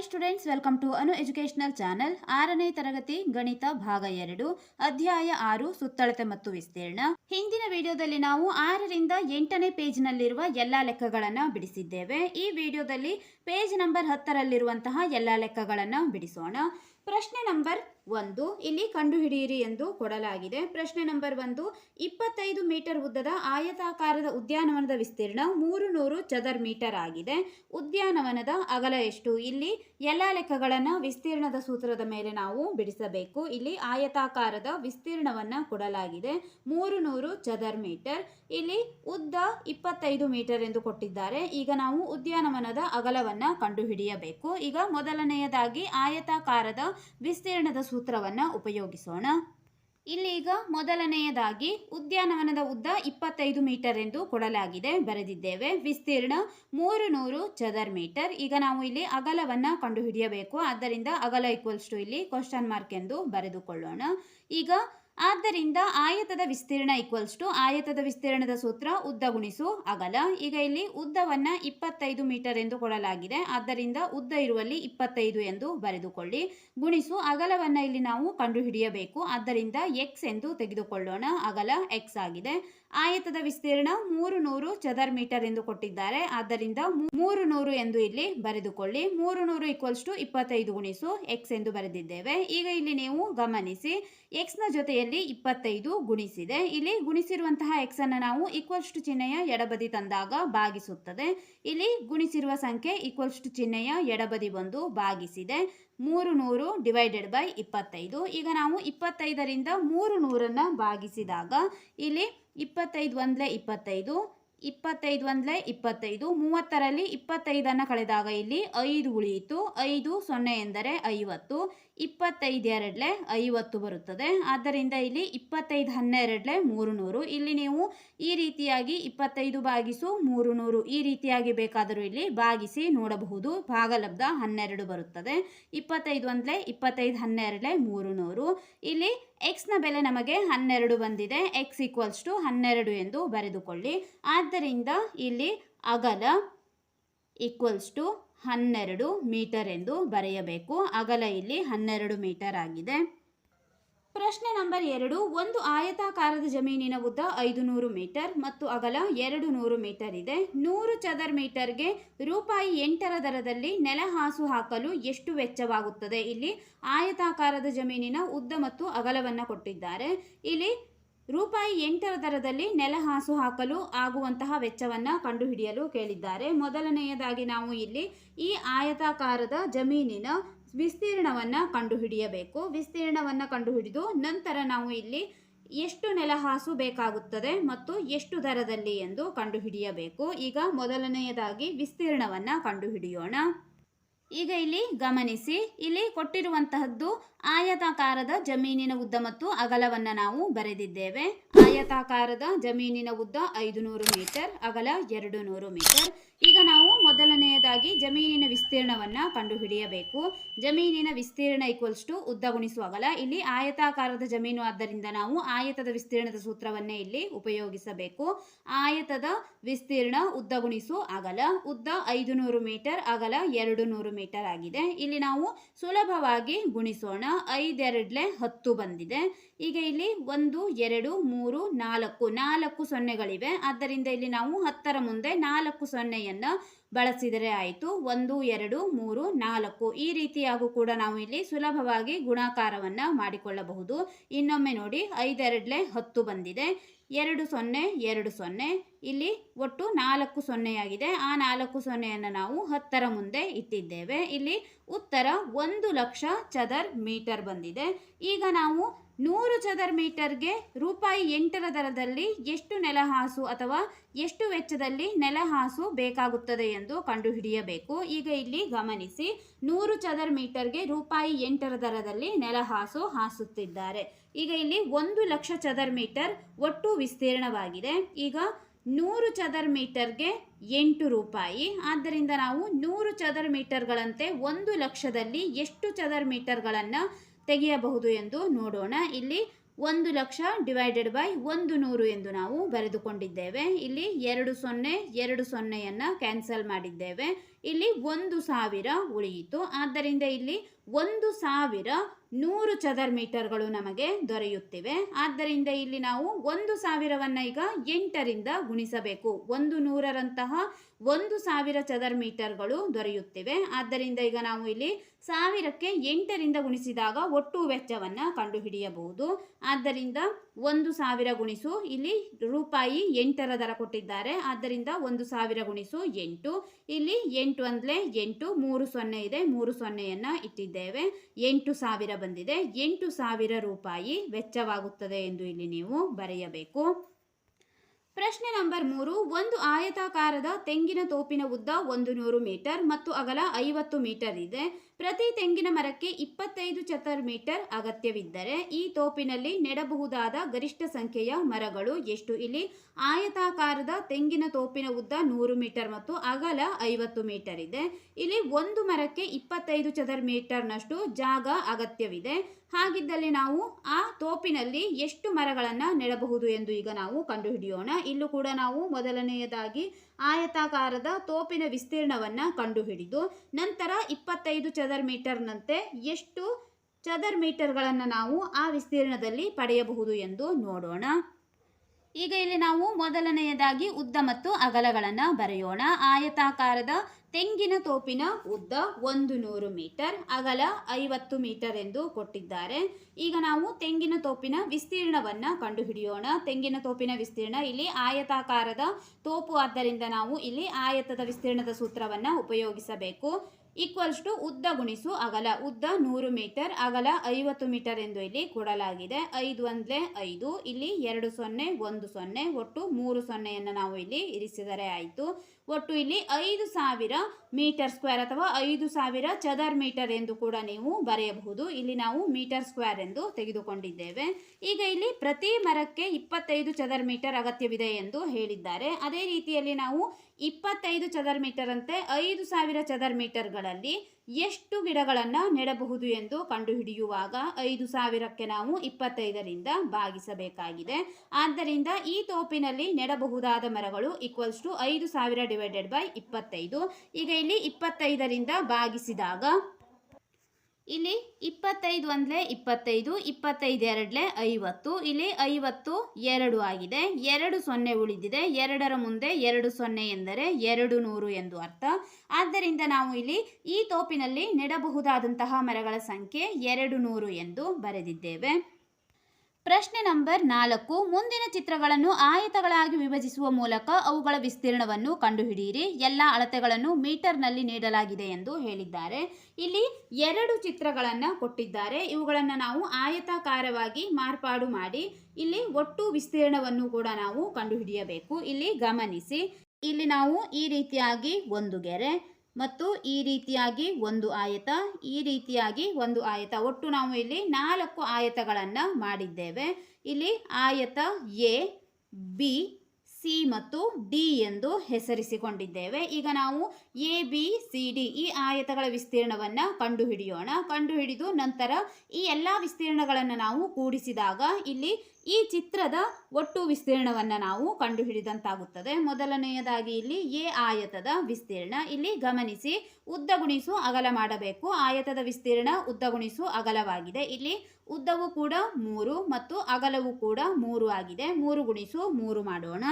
Hi students welcome to Anu educational channel ಆರನೇ ತರಗತಿ, ಗಣಿತ ಭಾಗ ಎರಡು, ಅಧ್ಯಾಯ ಆರು, ಸುತ್ತಳತೆ ಮತ್ತು ವಿಸ್ತೀರ್ಣ. ಹಿಂದಿನ ವಿಡಿಯೋದಲ್ಲಿ ನಾವು ಆರರಿಂದ ಎಂಟನೇ ಪೇಜ್ನಲ್ಲಿರುವ ಎಲ್ಲಾ ಲೆಕ್ಕಗಳನ್ನು ಬಿಡಿಸಿದ್ದೇವೆ. ಈ ವಿಡಿಯೋದಲ್ಲಿ ಪೇಜ್ ನಂಬರ್ ಹತ್ತರಲ್ಲಿರುವಂತಹ ಎಲ್ಲಾ ಲೆಕ್ಕಗಳನ್ನು ಬಿಡಿಸೋಣ. ಪ್ರಶ್ನೆ ನಂಬರ್ ಒಂದು ಇಲ್ಲಿ ಕಂಡುಹಿಡಿಯಿರಿ ಎಂದು ಕೊಡಲಾಗಿದೆ. ಪ್ರಶ್ನೆ ನಂಬರ್ ಒಂದು, ಇಪ್ಪತ್ತೈದು ಮೀಟರ್ ಉದ್ದದ ಆಯತಾಕಾರದ ಉದ್ಯಾನವನದ ವಿಸ್ತೀರ್ಣ ಮೂರು ನೂರು ಚದರ್ ಮೀಟರ್ ಆಗಿದೆ. ಉದ್ಯಾನವನದ ಅಗಲ ಎಷ್ಟು? ಇಲ್ಲಿ ಎಲ್ಲ ಲೆಕ್ಕಗಳನ್ನು ವಿಸ್ತೀರ್ಣದ ಸೂತ್ರದ ಮೇಲೆ ನಾವು ಬಿಡಿಸಬೇಕು. ಇಲ್ಲಿ ಆಯತಾಕಾರದ ವಿಸ್ತೀರ್ಣವನ್ನು ಕೊಡಲಾಗಿದೆ. ಮೂರು ನೂರು ಚದರ್ ಮೀಟರ್. ಇಲ್ಲಿ ಉದ್ದ ಇಪ್ಪತ್ತೈದು ಮೀಟರ್ ಎಂದು ಕೊಟ್ಟಿದ್ದಾರೆ. ಈಗ ನಾವು ಉದ್ಯಾನವನದ ಅಗಲವನ್ನು ಕಂಡುಹಿಡಿಯಬೇಕು. ಈಗ ಮೊದಲನೆಯದಾಗಿ ಆಯತಾಕಾರದ ವಿಸ್ತೀರ್ಣದ ಸೂತ್ರವನ್ನ ಉಪಯೋಗಿಸೋಣ. ಇಲ್ಲೀಗ ಮೊದಲನೆಯದಾಗಿ ಉದ್ಯಾನವನದ ಉದ್ದ ಇಪ್ಪತ್ತೈದು ಮೀಟರ್ ಎಂದು ಕೊಡಲಾಗಿದೆ. ಬರೆದಿದ್ದೇವೆ, ವಿಸ್ತೀರ್ಣ ಮೂರು ನೂರು ಚದರ್ ಮೀಟರ್. ಈಗ ನಾವು ಇಲ್ಲಿ ಅಗಲವನ್ನು ಕಂಡುಹಿಡಿಯಬೇಕು. ಆದ್ದರಿಂದ ಅಗಲ ಈಕ್ವಲ್ಸ್ ಟು ಇಲ್ಲಿ ಕ್ವಶನ್ ಮಾರ್ಕ್ ಎಂದು ಬರೆದುಕೊಳ್ಳೋಣ. ಈಗ ಆದ್ದರಿಂದ ಆಯತದ ವಿಸ್ತೀರ್ಣ ಈಕ್ವಲ್ಸ್ ಟು ಆಯತದ ವಿಸ್ತೀರ್ಣದ ಸೂತ್ರ ಉದ್ದ ಗುಣಿಸು ಅಗಲ. ಈಗ ಇಲ್ಲಿ ಉದ್ದವನ್ನ ಇಪ್ಪತ್ತೈದು ಮೀಟರ್ ಎಂದು ಕೊಡಲಾಗಿದೆ. ಆದ್ದರಿಂದ ಉದ್ದ ಇರುವಲ್ಲಿ ಇಪ್ಪತ್ತೈದು ಎಂದು ಬರೆದುಕೊಳ್ಳಿ. ಗುಣಿಸು ಅಗಲವನ್ನ ಇಲ್ಲಿ ನಾವು ಕಂಡುಹಿಡಿಯಬೇಕು. ಆದ್ದರಿಂದ ಎಕ್ಸ್ ಎಂದು ತೆಗೆದುಕೊಳ್ಳೋಣ. ಅಗಲ ಎಕ್ಸ್ ಆಗಿದೆ. ಆಯತದ ವಿಸ್ತೀರ್ಣ ಮೂರು ನೂರು ಚದರ್ ಮೀಟರ್ ಎಂದು ಕೊಟ್ಟಿದ್ದಾರೆ. ಆದ್ದರಿಂದ ಮೂರು ನೂರು ಎಂದು ಇಲ್ಲಿ ಬರೆದುಕೊಳ್ಳಿ. ಮೂರು ನೂರು ಈಕ್ವಲ್ಸ್ ಟು ಇಪ್ಪತ್ತೈದು ಗುಣಿಸು ಎಕ್ಸ್ ಎಂದು ಬರೆದಿದ್ದೇವೆ. ಈಗ ಇಲ್ಲಿ ನೀವು ಗಮನಿಸಿ ಎಕ್ಸ್ನ ಜೊತೆಯಲ್ಲಿ ಇಪ್ಪತ್ತೈದು ಗುಣಿಸಿದೆ. ಇಲ್ಲಿ ಗುಣಿಸಿರುವಂತಹ ಎಕ್ಸ್ ಅನ್ನು ನಾವು ಈಕ್ವಲ್ಸ್ ಟು ಚಿಹ್ನೆಯ ಎಡಬದಿ ತಂದಾಗ ಭಾಗಿಸುತ್ತದೆ. ಇಲ್ಲಿ ಗುಣಿಸಿರುವ ಸಂಖ್ಯೆ ಈಕ್ವಲ್ಸ್ ಟು ಚಿಹ್ನೆಯ ಎಡಬದಿ ಬಂದು ಭಾಗಿಸಿದೆ. ಮೂರು ನೂರು ಡಿವೈಡೆಡ್ ಬೈ ಇಪ್ಪತ್ತೈದು. ಈಗ ನಾವು ಇಪ್ಪತ್ತೈದರಿಂದ ಮೂರು ನೂರನ್ನು ಭಾಗಿಸಿದಾಗ ಇಲ್ಲಿ ಇಪ್ಪತ್ತೈದು ಒಂದಲೇ ಇಪ್ಪತ್ತೈದು ಇಪ್ಪತ್ತೈದು ಒಂದಲೇ ಇಪ್ಪತ್ತೈದು, ಮೂವತ್ತರಲ್ಲಿ ಇಪ್ಪತ್ತೈದನ್ನು ಕಳೆದಾಗ ಇಲ್ಲಿ ಐದು ಉಳಿಯಿತು. ಐದು ಸೊನ್ನೆ ಎಂದರೆ ಐವತ್ತು ಇಪ್ಪತ್ತೈದು ಎರಡಲೆ ಐವತ್ತು ಬರುತ್ತದೆ. ಆದ್ದರಿಂದ ಇಲ್ಲಿ ಇಪ್ಪತ್ತೈದು ಹನ್ನೆರಡಲೆ ಮೂರು ನೂರು ಇಲ್ಲಿ ನೀವು ಈ ರೀತಿಯಾಗಿ ಇಪ್ಪತ್ತೈದು ಬಾಗಿಸು ಮೂರು ನೂರು ಈ ರೀತಿಯಾಗಿ ಬೇಕಾದರೂ ಇಲ್ಲಿ ಬಾಗಿಸಿ ನೋಡಬಹುದು. ಭಾಗಲಬ್ಧ ಹನ್ನೆರಡು ಬರುತ್ತದೆ. ಇಪ್ಪತ್ತೈದು ಅಂದರೆ ಇಪ್ಪತ್ತೈದು ಹನ್ನೆರಡಲೆ ಮೂರು ನೂರು ಇಲ್ಲಿ ಎಕ್ಸ್ನ ಬೆಲೆ ನಮಗೆ ಹನ್ನೆರಡು ಬಂದಿದೆ. ಎಕ್ಸ್ ಈಕ್ವಲ್ಸ್ ಟು ಹನ್ನೆರಡು ಎಂದು ಬರೆದುಕೊಳ್ಳಿ. ಆದ್ದರಿಂದ ಇಲ್ಲಿ ಅಗಲ ಈಕ್ವಲ್ಸ್ ಟು ಹನ್ನೆರಡು ಮೀಟರ್ ಎಂದು ಬರೆಯಬೇಕು. ಅಗಲ ಇಲ್ಲಿ ಹನ್ನೆರಡು ಮೀಟರ್ ಆಗಿದೆ. ಪ್ರಶ್ನೆ ನಂಬರ್ ಎರಡು, ಒಂದು ಆಯತಾಕಾರದ ಜಮೀನಿನ ಉದ್ದ ಐದು ನೂರು ಮೀಟರ್ ಮತ್ತು ಅಗಲ ಎರಡು ನೂರು ಮೀಟರ್ ಇದೆ. ನೂರು ಚದರ್ ಮೀಟರ್ಗೆ ರೂಪಾಯಿ ಎಂಟರ ದರದಲ್ಲಿ ನೆಲ ಹಾಸು ಹಾಕಲು ಎಷ್ಟು ವೆಚ್ಚವಾಗುತ್ತದೆ? ಇಲ್ಲಿ ಆಯತಾಕಾರದ ಜಮೀನಿನ ಉದ್ದ ಮತ್ತು ಅಗಲವನ್ನು ಕೊಟ್ಟಿದ್ದಾರೆ. ಇಲ್ಲಿ ರೂಪಾಯಿ ಎಂಟರ ದರದಲ್ಲಿ ನೆಲಹಾಸು ಹಾಕಲು ಆಗುವಂತಹ ವೆಚ್ಚವನ್ನು ಕಂಡುಹಿಡಿಯಲು ಕೇಳಿದ್ದಾರೆ. ಮೊದಲನೆಯದಾಗಿ ನಾವು ಇಲ್ಲಿ ಈ ಆಯತಾಕಾರದ ಜಮೀನಿನ ವಿಸ್ತೀರ್ಣವನ್ನು ಕಂಡುಹಿಡಿಯಬೇಕು. ವಿಸ್ತೀರ್ಣವನ್ನು ಕಂಡುಹಿಡಿದು ನಂತರ ನಾವು ಇಲ್ಲಿ ಎಷ್ಟು ನೆಲಹಾಸು ಬೇಕಾಗುತ್ತದೆ ಮತ್ತು ಎಷ್ಟು ದರದಲ್ಲಿ ಎಂದು ಕಂಡುಹಿಡಿಯಬೇಕು. ಈಗ ಮೊದಲನೆಯದಾಗಿ ವಿಸ್ತೀರ್ಣವನ್ನು ಕಂಡುಹಿಡಿಯೋಣ. ಈಗ ಇಲ್ಲಿ ಗಮನಿಸಿ, ಇಲ್ಲಿ ಕೊಟ್ಟಿರುವಂತಹದ್ದು ಆಯತಾಕಾರದ ಜಮೀನಿನ ಉದ್ದ ಮತ್ತು ಅಗಲವನ್ನು ನಾವು ಬರೆದಿದ್ದೇವೆ. ಆಯತಾಕಾರದ ಜಮೀನಿನ ಉದ್ದ ಐದು ನೂರು ಮೀಟರ್, ಅಗಲ ಎರಡು ನೂರು ಮೀಟರ್. ಈಗ ನಾವು ಮೊದಲನೆಯದಾಗಿ ಜಮೀನಿನ ವಿಸ್ತೀರ್ಣವನ್ನು ಕಂಡುಹಿಡಿಯಬೇಕು. ಜಮೀನಿನ ವಿಸ್ತೀರ್ಣ ಈಕ್ವಲ್ಸ್ ಟು ಉದ್ದ ಗುಣಿಸುವ ಅಗಲ. ಇಲ್ಲಿ ಆಯತಾಕಾರದ ಜಮೀನು ಆದ್ದರಿಂದ ನಾವು ಆಯತದ ವಿಸ್ತೀರ್ಣದ ಸೂತ್ರವನ್ನೇ ಇಲ್ಲಿ ಉಪಯೋಗಿಸಬೇಕು. ಆಯತದ ವಿಸ್ತೀರ್ಣ ಉದ್ದ ಗುಣಿಸು ಅಗಲ. ಉದ್ದ ಐದು ನೂರು ಮೀಟರ್, ಅಗಲ ಎರಡು ನೂರು ಮೀಟರ್ ಆಗಿದೆ. ಇಲ್ಲಿ ನಾವು ಸುಲಭವಾಗಿ ಗುಣಿಸೋಣ. ಐದೆರಡ್ಲೆ ಹತ್ತು ಬಂದಿದೆ. ಈಗ ಇಲ್ಲಿ ಒಂದು, ಎರಡು, ಮೂರು, ನಾಲ್ಕು ನಾಲ್ಕು ಸೊನ್ನೆಗಳಿವೆ. ಆದ್ದರಿಂದ ಇಲ್ಲಿ ನಾವು ಹತ್ತರ ಮುಂದೆ ನಾಲ್ಕು ಸೊನ್ನೆಯನ್ನು ಬಳಸಿದರೆ ಆಯಿತು. ಒಂದು, ಎರಡು, ಮೂರು, ನಾಲ್ಕು. ಈ ರೀತಿಯಾಗೂ ಕೂಡ ನಾವು ಇಲ್ಲಿ ಸುಲಭವಾಗಿ ಗುಣಾಕಾರವನ್ನು ಮಾಡಿಕೊಳ್ಳಬಹುದು. ಇನ್ನೊಮ್ಮೆ ನೋಡಿ, ಐದೆರಡಲೆ ಹತ್ತು ಬಂದಿದೆ. ಎರಡು ಸೊನ್ನೆ ಎರಡು ಸೊನ್ನೆ. ಇಲ್ಲಿ ಒಟ್ಟು ನಾಲ್ಕು ಸೊನ್ನೆಯಾಗಿದೆ. ಆ ನಾಲ್ಕು ಸೊನ್ನೆಯನ್ನು ನಾವು ಹತ್ತರ ಮುಂದೆ ಇಟ್ಟಿದ್ದೇವೆ. ಇಲ್ಲಿ ಉತ್ತರ ಒಂದು ಲಕ್ಷ ಚದರ್ ಮೀಟರ್ ಬಂದಿದೆ. ಈಗ ನಾವು ನೂರು ಚದರ್ ಮೀಟರ್ಗೆ ರೂಪಾಯಿ ಎಂಟರ ದರದಲ್ಲಿ ಎಷ್ಟು ನೆಲಹಾಸು ಅಥವಾ ಎಷ್ಟು ವೆಚ್ಚದಲ್ಲಿ ನೆಲಹಾಸು ಬೇಕಾಗುತ್ತದೆ ಎಂದು ಕಂಡುಹಿಡಿಯಬೇಕು. ಈಗ ಇಲ್ಲಿ ಗಮನಿಸಿ, ನೂರು ಚದರ್ ಮೀಟರ್ಗೆ ರೂಪಾಯಿ ಎಂಟರ ದರದಲ್ಲಿ ನೆಲಹಾಸು ಹಾಸುತ್ತಿದ್ದಾರೆ. ಈಗ ಇಲ್ಲಿ ಒಂದು ಲಕ್ಷ ಚದರ್ ಮೀಟರ್ ಒಟ್ಟು ವಿಸ್ತೀರ್ಣವಾಗಿದೆ. ಈಗ ನೂರು ಚದರ್ ಮೀಟರ್ಗೆ ಎಂಟು ರೂಪಾಯಿ. ಆದ್ದರಿಂದ ನಾವು ನೂರು ಚದರ್ ಮೀಟರ್ಗಳಂತೆ ಒಂದು ಲಕ್ಷದಲ್ಲಿ ಎಷ್ಟು ಚದರ್ ಮೀಟರ್ಗಳನ್ನು ತೆಗೆಯಬಹುದು ಎಂದು ನೋಡೋಣ. ಇಲ್ಲಿ ಒಂದು ಲಕ್ಷ ಡಿವೈಡೆಡ್ ಬೈ ಒಂದು ನೂರು ಎಂದು ನಾವು ಬರೆದುಕೊಂಡಿದ್ದೇವೆ. ಇಲ್ಲಿ ಎರಡು ಸೊನ್ನೆ, ಎರಡು ಸೊನ್ನೆಯನ್ನು ಕ್ಯಾನ್ಸಲ್ ಮಾಡಿದ್ದೇವೆ. ಇಲ್ಲಿ ಒಂದು ಸಾವಿರ ಉಳಿಯಿತು. ಆದ್ದರಿಂದ ಇಲ್ಲಿ ಒಂದು ಸಾವಿರ ನೂರು ಚದರ್ ಮೀಟರ್ಗಳು ನಮಗೆ ದೊರೆಯುತ್ತಿವೆ. ಆದ್ದರಿಂದ ಇಲ್ಲಿ ನಾವು ಒಂದು ಸಾವಿರವನ್ನು ಈಗ ಎಂಟರಿಂದ ಗುಣಿಸಬೇಕು. ಒಂದು ನೂರರಂತಹ ಒಂದು ಸಾವಿರ ಚದರ್ ಮೀಟರ್ಗಳು ದೊರೆಯುತ್ತಿವೆ. ಆದ್ದರಿಂದ ಈಗ ನಾವು ಇಲ್ಲಿ ಸಾವಿರಕ್ಕೆ ಎಂಟರಿಂದ ಗುಣಿಸಿದಾಗ ಒಟ್ಟು ವೆಚ್ಚವನ್ನು ಕಂಡುಹಿಡಿಯಬಹುದು. ಆದ್ದರಿಂದ ಒಂದು ಸಾವಿರ ಗುಣಿಸು. ಇಲ್ಲಿ ರೂಪಾಯಿ ಎಂಟರ ದರ ಕೊಟ್ಟಿದ್ದಾರೆ. ಆದ್ದರಿಂದ ಒಂದು ಸಾವಿರ ಗುಣಿಸು ಎಂಟು. ಇಲ್ಲಿ ಎಂಟು ಅಂದ್ಲೆ ಎಂಟು, ಮೂರು ಸೊನ್ನೆ ಇದೆ, ಮೂರು ಸೊನ್ನೆಯನ್ನು ಇಟ್ಟಿದ್ದೇವೆ. ಎಂಟು ಸಾವಿರ ಬಂದಿದೆ. ಎಂಟು ಸಾವಿರ ರೂಪಾಯಿ ವೆಚ್ಚವಾಗುತ್ತದೆ ಎಂದು ಇಲ್ಲಿ ನೀವು ಬರೆಯಬೇಕು. ಪ್ರಶ್ನೆ ನಂಬರ್ ಮೂರು, ಒಂದು ಆಯತಾಕಾರದ ತೆಂಗಿನ ತೋಪಿನ ಉದ್ದ ಒಂದು ನೂರು ಮೀಟರ್ ಮತ್ತು ಅಗಲ ಐವತ್ತು ಮೀಟರ್ ಇದೆ. ಪ್ರತಿ ತೆಂಗಿನ ಮರಕ್ಕೆ ಇಪ್ಪತ್ತೈದು ಚದರ ಮೀಟರ್ ಅಗತ್ಯವಿದ್ದರೆ ಈ ತೋಪಿನಲ್ಲಿ ನೆಡಬಹುದಾದ ಗರಿಷ್ಠ ಸಂಖ್ಯೆಯ ಮರಗಳು ಎಷ್ಟು? ಇಲ್ಲಿ ಆಯತಾಕಾರದ ತೆಂಗಿನ ತೋಪಿನ ಉದ್ದ ನೂರು ಮೀಟರ್ ಮತ್ತು ಅಗಲ ಐವತ್ತು ಮೀಟರ್ ಇದೆ. ಇಲ್ಲಿ ಒಂದು ಮರಕ್ಕೆ ಇಪ್ಪತ್ತೈದು ಚದರ್ ಮೀಟರ್ನಷ್ಟು ಜಾಗ ಅಗತ್ಯವಿದೆ. ಹಾಗಿದ್ದಲ್ಲಿ ನಾವು ಆ ತೋಪಿನಲ್ಲಿ ಎಷ್ಟು ಮರಗಳನ್ನು ನೆಡಬಹುದು ಎಂದು ಈಗ ನಾವು ಕಂಡುಹಿಡಿಯೋಣ. ಇಲ್ಲೂ ಕೂಡ ನಾವು ಮೊದಲನೆಯದಾಗಿ ಆಯತಾಕಾರದ ತೋಪಿನ ವಿಸ್ತೀರ್ಣವನ್ನು ಕಂಡುಹಿಡಿದು ನಂತರ ಇಪ್ಪತ್ತೈದು ಚದರ್ ಮೀಟರ್ನಂತೆ ಎಷ್ಟು ಚದರ್ ಮೀಟರ್ಗಳನ್ನು ನಾವು ಆ ವಿಸ್ತೀರ್ಣದಲ್ಲಿ ಪಡೆಯಬಹುದು ಎಂದು ನೋಡೋಣ. ಈಗ ಇಲ್ಲಿ ನಾವು ಮೊದಲನೆಯದಾಗಿ ಉದ್ದ ಮತ್ತು ಅಗಲಗಳನ್ನು ಬರೆಯೋಣ. ಆಯತಾಕಾರದ ತೆಂಗಿನ ತೋಪಿನ ಉದ್ದ ಒಂದು ನೂರು ಮೀಟರ್, ಅಗಲ ಐವತ್ತು ಮೀಟರ್ ಎಂದು ಕೊಟ್ಟಿದ್ದಾರೆ. ಈಗ ನಾವು ತೆಂಗಿನ ತೋಪಿನ ವಿಸ್ತೀರ್ಣವನ್ನ ಕಂಡುಹಿಡಿಯೋಣ. ತೆಂಗಿನ ತೋಪಿನ ವಿಸ್ತೀರ್ಣ ಇಲ್ಲಿ ಆಯತಾಕಾರದ ತೋಪು. ಆದ್ದರಿಂದ ನಾವು ಇಲ್ಲಿ ಆಯತದ ವಿಸ್ತೀರ್ಣದ ಸೂತ್ರವನ್ನ ಉಪಯೋಗಿಸಬೇಕು. ಈಕ್ವಲ್ಸ್ ಟು ಉದ್ದ ಗುಣಿಸು ಅಗಲ. ಉದ್ದ ನೂರು ಮೀಟರ್, ಅಗಲ ಐವತ್ತು ಮೀಟರ್ ಎಂದು ಇಲ್ಲಿ ಕೊಡಲಾಗಿದೆ. ಐದು ಒಂದ್ಲೆ ಐದು, ಇಲ್ಲಿ ಎರಡು ಸೊನ್ನೆ, ಒಂದು ಸೊನ್ನೆ, ಒಟ್ಟು ಮೂರು ಸೊನ್ನೆಯನ್ನು ನಾವು ಇಲ್ಲಿ ಇರಿಸಿದರೆ ಆಯಿತು. ಒಟ್ಟು ಇಲ್ಲಿ ಐದು ಸಾವಿರ ಮೀಟರ್ ಸ್ಕ್ವೇರ್ ಅಥವಾ ಐದು ಸಾವಿರ ಚದರ್ ಮೀಟರ್ ಎಂದು ಕೂಡ ನೀವು ಬರೆಯಬಹುದು. ಇಲ್ಲಿ ನಾವು ಮೀಟರ್ ಸ್ಕ್ವೇರ್ ಎಂದು ತೆಗೆದುಕೊಂಡಿದ್ದೇವೆ. ಈಗ ಇಲ್ಲಿ ಪ್ರತಿ ಮರಕ್ಕೆ ಇಪ್ಪತ್ತೈದು ಚದರ್ ಮೀಟರ್ ಅಗತ್ಯವಿದೆ ಎಂದು ಹೇಳಿದ್ದಾರೆ. ಅದೇ ರೀತಿಯಲ್ಲಿ ನಾವು ಇಪ್ಪತ್ತೈದು ಚದರ್ ಮೀಟರ್ ಅಂತೆ ಐದು ಸಾವಿರ ಚದರ್ ಮೀಟರ್ಗಳಲ್ಲಿ ಎಷ್ಟು ಗಿಡಗಳನ್ನು ನೆಡಬಹುದು ಎಂದು ಕಂಡುಹಿಡಿಯುವಾಗ ಐದು ಸಾವಿರಕ್ಕೆ ನಾವು ಇಪ್ಪತ್ತೈದರಿಂದ ಭಾಗಿಸಬೇಕಾಗಿದೆ. ಆದ್ದರಿಂದ ಈ ತೋಪಿನಲ್ಲಿ ನೆಡಬಹುದಾದ ಮರಗಳು ಈಕ್ವಲ್ಸ್ ಟು ಐದು ಸಾವಿರ ಡಿವೈಡೆಡ್ ಬೈ ಇಪ್ಪತ್ತೈದು. ಈಗ ಇಲ್ಲಿ ಇಪ್ಪತ್ತೈದರಿಂದ ಭಾಗಿಸಿದಾಗ ಇಲ್ಲಿ ಇಪ್ಪತ್ತೈದು ಒಂದ್ಲೆ ಇಪ್ಪತ್ತೈದು ಇಪ್ಪತ್ತೈದು ಎರಡ್ಲೆ ಐವತ್ತು, ಇಲ್ಲಿ ಐವತ್ತು ಎರಡು ಆಗಿದೆ. ಎರಡು ಸೊನ್ನೆ ಉಳಿದಿದೆ. ಎರಡರ ಮುಂದೆ ಎರಡು ಸೊನ್ನೆ ಎಂದರೆ ಎರಡು ನೂರು ಎಂದು ಅರ್ಥ. ಆದ್ದರಿಂದ ನಾವು ಇಲ್ಲಿ ಈ ತೋಪಿನಲ್ಲಿ ನೆಡಬಹುದಾದಂತಹ ಮರಗಳ ಸಂಖ್ಯೆ ಎರಡು ನೂರು ಎಂದು ಬರೆದಿದ್ದೇವೆ. ಪ್ರಶ್ನೆ ನಂಬರ್ ನಾಲ್ಕು. ಮುಂದಿನ ಚಿತ್ರಗಳನ್ನು ಆಯತಗಳಾಗಿ ವಿಭಜಿಸುವ ಮೂಲಕ ಅವುಗಳ ವಿಸ್ತೀರ್ಣವನ್ನು ಕಂಡುಹಿಡಿಯಿರಿ. ಎಲ್ಲ ಅಳತೆಗಳನ್ನು ಮೀಟರ್ನಲ್ಲಿ ನೀಡಲಾಗಿದೆ ಎಂದು ಹೇಳಿದ್ದಾರೆ. ಇಲ್ಲಿ ಎರಡು ಚಿತ್ರಗಳನ್ನು ಕೊಟ್ಟಿದ್ದಾರೆ. ಇವುಗಳನ್ನು ನಾವು ಆಯತಾಕಾರವಾಗಿ ಮಾರ್ಪಾಡು ಮಾಡಿ ಇಲ್ಲಿ ಒಟ್ಟು ವಿಸ್ತೀರ್ಣವನ್ನು ಕೂಡ ನಾವು ಕಂಡುಹಿಡಿಯಬೇಕು. ಇಲ್ಲಿ ಗಮನಿಸಿ. ಇಲ್ಲಿ ನಾವು ಈ ರೀತಿಯಾಗಿ ಒಂದು ಗೆರೆ ಮತ್ತು ಈ ರೀತಿಯಾಗಿ ಒಂದು ಆಯತ, ಈ ರೀತಿಯಾಗಿ ಒಂದು ಆಯತ. ಒಟ್ಟು ನಾವು ಇಲ್ಲಿ ನಾಲ್ಕು ಆಯತಗಳನ್ನು ಮಾಡಿದ್ದೇವೆ. ಇಲ್ಲಿ ಆಯತ ಎ, ಬಿ, ಸಿ ಮತ್ತು ಡಿ ಎಂದು ಹೆಸರಿಸಿಕೊಂಡಿದ್ದೇವೆ. ಈಗ ನಾವು ಎ, ಬಿ, ಸಿ, ಡಿ ಈ ಆಯತಗಳ ವಿಸ್ತೀರ್ಣವನ್ನು ಕಂಡುಹಿಡಿಯೋಣ. ಕಂಡುಹಿಡಿದು ನಂತರ ಈ ಎಲ್ಲ ವಿಸ್ತೀರ್ಣಗಳನ್ನು ನಾವು ಕೂಡಿಸಿದಾಗ ಇಲ್ಲಿ ಈ ಚಿತ್ರದ ಒಟ್ಟು ವಿಸ್ತೀರ್ಣವನ್ನು ನಾವು ಕಂಡುಹಿಡಿದಂತಾಗುತ್ತದೆ. ಮೊದಲನೆಯದಾಗಿ ಇಲ್ಲಿ ಎ ಆಯತದ ವಿಸ್ತೀರ್ಣ. ಇಲ್ಲಿ ಗಮನಿಸಿ, ಉದ್ದ ಗುಣಿಸು ಅಗಲ ಮಾಡಬೇಕು. ಆಯತದ ವಿಸ್ತೀರ್ಣ ಉದ್ದ ಗುಣಿಸು ಅಗಲವಾಗಿದೆ. ಇಲ್ಲಿ ಉದ್ದವು ಕೂಡ ಮೂರು ಮತ್ತು ಅಗಲವು ಕೂಡ ಮೂರು ಆಗಿದೆ. ಮೂರು ಗುಣಿಸು ಮೂರು ಮಾಡೋಣ.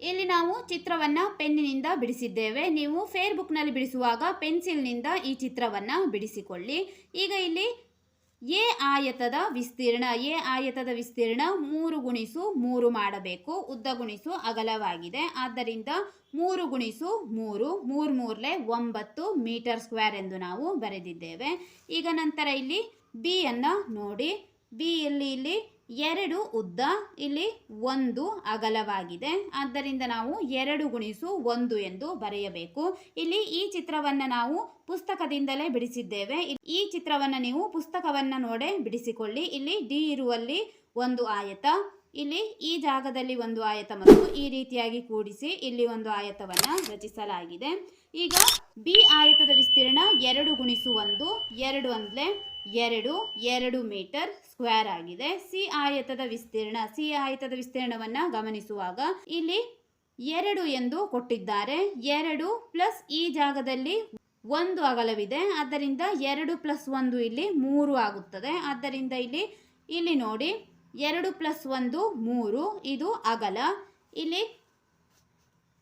ಇಲ್ಲಿ ನಾವು ಚಿತ್ರವನ್ನು ಪೆನ್ನಿನಿಂದ ಬಿಡಿಸಿದ್ದೇವೆ. ನೀವು ಫೇರ್ಬುಕ್ನಲ್ಲಿ ಬಿಡಿಸುವಾಗ ಪೆನ್ಸಿಲ್ನಿಂದ ಈ ಚಿತ್ರವನ್ನು ಬಿಡಿಸಿಕೊಳ್ಳಿ. ಈಗ ಇಲ್ಲಿ ಎ ಆಯತದ ವಿಸ್ತೀರ್ಣ, ಎ ಆಯತದ ವಿಸ್ತೀರ್ಣ ಮೂರು ಗುಣಿಸು ಮೂರು ಮಾಡಬೇಕು. ಉದ್ದ ಗುಣಿಸು ಅಗಲವಾಗಿದೆ. ಆದ್ದರಿಂದ ಮೂರು ಗುಣಿಸು ಮೂರು ಮೂರು ಮೂರಲೆ ಒಂಬತ್ತು ಮೀಟರ್ ಸ್ಕ್ವೇರ್ ಎಂದು ನಾವು ಬರೆದಿದ್ದೇವೆ. ಈಗ ನಂತರ ಇಲ್ಲಿ ಬಿಯನ್ನು ನೋಡಿ. ಬಿ ಇಲ್ಲಿ ಇಲ್ಲಿ? ಎರಡು ಉದ್ದ, ಇಲ್ಲಿ ಒಂದು ಅಗಲವಾಗಿದೆ. ಆದ್ದರಿಂದ ನಾವು ಎರಡು ಗುಣಿಸು ಒಂದು ಎಂದು ಬರೆಯಬೇಕು. ಇಲ್ಲಿ ಈ ಚಿತ್ರವನ್ನು ನಾವು ಪುಸ್ತಕದಿಂದಲೇ ಬಿಡಿಸಿದ್ದೇವೆ. ಈ ಚಿತ್ರವನ್ನು ನೀವು ಪುಸ್ತಕವನ್ನು ನೋಡೇ ಬಿಡಿಸಿಕೊಳ್ಳಿ. ಇಲ್ಲಿ ಡಿ ಇರುವಲ್ಲಿ ಒಂದು ಆಯತ, ಇಲ್ಲಿ ಈ ಜಾಗದಲ್ಲಿ ಒಂದು ಆಯತ ಮತ್ತು ಈ ರೀತಿಯಾಗಿ ಕೂಡಿಸಿ ಇಲ್ಲಿ ಒಂದು ಆಯತವನ್ನು ರಚಿಸಲಾಗಿದೆ. ಈಗ ಬಿ ಆಯತದ ವಿಸ್ತೀರ್ಣ ಎರಡು ಗುಣಿಸು ಒಂದು, ಎರಡು ಅಂದ್ಲೆ ಎರಡು ಎರಡು ಮೀಟರ್ ಸ್ಕ್ವೇರ್ ಆಗಿದೆ. ಸಿ ಆಯತದ ವಿಸ್ತೀರ್ಣ, ಸಿ ಆಯತದ ವಿಸ್ತೀರ್ಣವನ್ನ ಗಮನಿಸುವಾಗ ಇಲ್ಲಿ ಎರಡು ಎಂದು ಕೊಟ್ಟಿದ್ದಾರೆ. ಎರಡು ಪ್ಲಸ್ ಈ ಜಾಗದಲ್ಲಿ ಒಂದು ಅಗಲವಿದೆ. ಆದ್ದರಿಂದ ಎರಡು ಪ್ಲಸ್ ಒಂದು ಇಲ್ಲಿ ಮೂರು ಆಗುತ್ತದೆ. ಆದ್ದರಿಂದ ಇಲ್ಲಿ ಇಲ್ಲಿ ನೋಡಿ, ಎರಡು ಪ್ಲಸ್ ಒಂದು ಮೂರು, ಇದು ಅಗಲ. ಇಲ್ಲಿ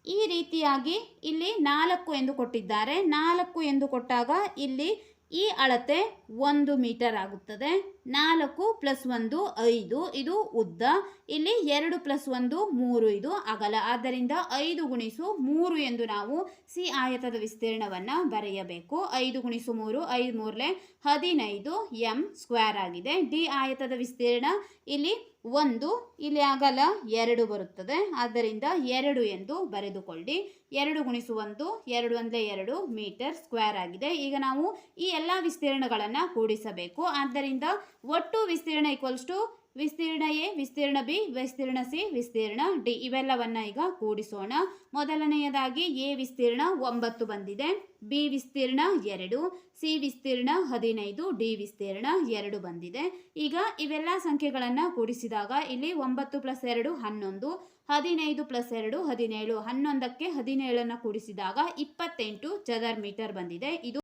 ಈ ರೀತಿಯಾಗಿ ಇಲ್ಲಿ ನಾಲ್ಕು ಎಂದು ಕೊಟ್ಟಿದ್ದಾರೆ. ನಾಲ್ಕು ಎಂದು ಕೊಟ್ಟಾಗ ಇಲ್ಲಿ ಈ ಅಳತೆ ಒಂದು ಮೀಟರ್ ಆಗುತ್ತದೆ. ನಾಲ್ಕು ಪ್ಲಸ್ ಒಂದು ಐದು, ಇದು ಉದ್ದ. ಇಲ್ಲಿ ಎರಡು ಪ್ಲಸ್ ಒಂದು, ಮೂರು, ಇದು ಅಗಲ. ಆದ್ದರಿಂದ ಐದು ಗುಣಿಸು ಮೂರು ಎಂದು ನಾವು ಸಿ ಆಯತದ ವಿಸ್ತೀರ್ಣವನ್ನು ಬರೆಯಬೇಕು. ಐದು ಗುಣಿಸು ಮೂರು, ಐದು ಮೂರಲೆ ಹದಿನೈದು ಎಂ ಸ್ಕ್ವೇರ್ ಆಗಿದೆ. ಡಿ ಆಯತದ ವಿಸ್ತೀರ್ಣ ಇಲ್ಲಿ ಒಂದು, ಇಲ್ಲಿ ಅಗಲ ಎರಡು ಬರುತ್ತದೆ. ಆದ್ದರಿಂದ ಎರಡು ಎಂದು ಬರೆದುಕೊಳ್ಳಿ. ಎರಡು ಗುಣಿಸು ಒಂದು, ಎರಡು ಅಂದರೆ ಎರಡು ಮೀಟರ್ ಸ್ಕ್ವೇರ್ ಆಗಿದೆ. ಈಗ ನಾವು ಈ ಎಲ್ಲ ವಿಸ್ತೀರ್ಣಗಳನ್ನು ಕೂಡಿಸಬೇಕು. ಆದ್ದರಿಂದ ಒಟ್ಟು ವಿಸ್ತೀರ್ಣ ಈಕ್ವಲ್ಸ್ ಟು ವಿಸ್ತೀರ್ಣ ಎ ವಿಸ್ತೀರ್ಣ ಬಿ ವಿಸ್ತೀರ್ಣ ಸಿ ವಿಸ್ತೀರ್ಣ ಡಿ ಇವೆಲ್ಲವನ್ನ ಈಗ ಕೂಡಿಸೋಣ. ಮೊದಲನೆಯದಾಗಿ ಎ ವಿಸ್ತೀರ್ಣ ಒಂಬತ್ತು ಬಂದಿದೆ. ಬಿ ವಿಸ್ತೀರ್ಣ ಎರಡು ಸಿ ವಿಸ್ತೀರ್ಣ ಹದಿನೈದು ಡಿ ವಿಸ್ತೀರ್ಣ ಎರಡು ಬಂದಿದೆ. ಈಗ ಇವೆಲ್ಲ ಸಂಖ್ಯೆಗಳನ್ನು ಕೂಡಿಸಿದಾಗ ಇಲ್ಲಿ ಒಂಬತ್ತು ಪ್ಲಸ್ ಎರಡು, ಹನ್ನೊಂದು, ಹದಿನೈದು ಪ್ಲಸ್ ಎರಡು, ಹದಿನೇಳು, ಹನ್ನೊಂದಕ್ಕೆ ಹದಿನೇಳನ್ನು ಕೂಡಿಸಿದಾಗ ಇಪ್ಪತ್ತೆಂಟು ಚದರ್ ಮೀಟರ್ ಬಂದಿದೆ. ಇದು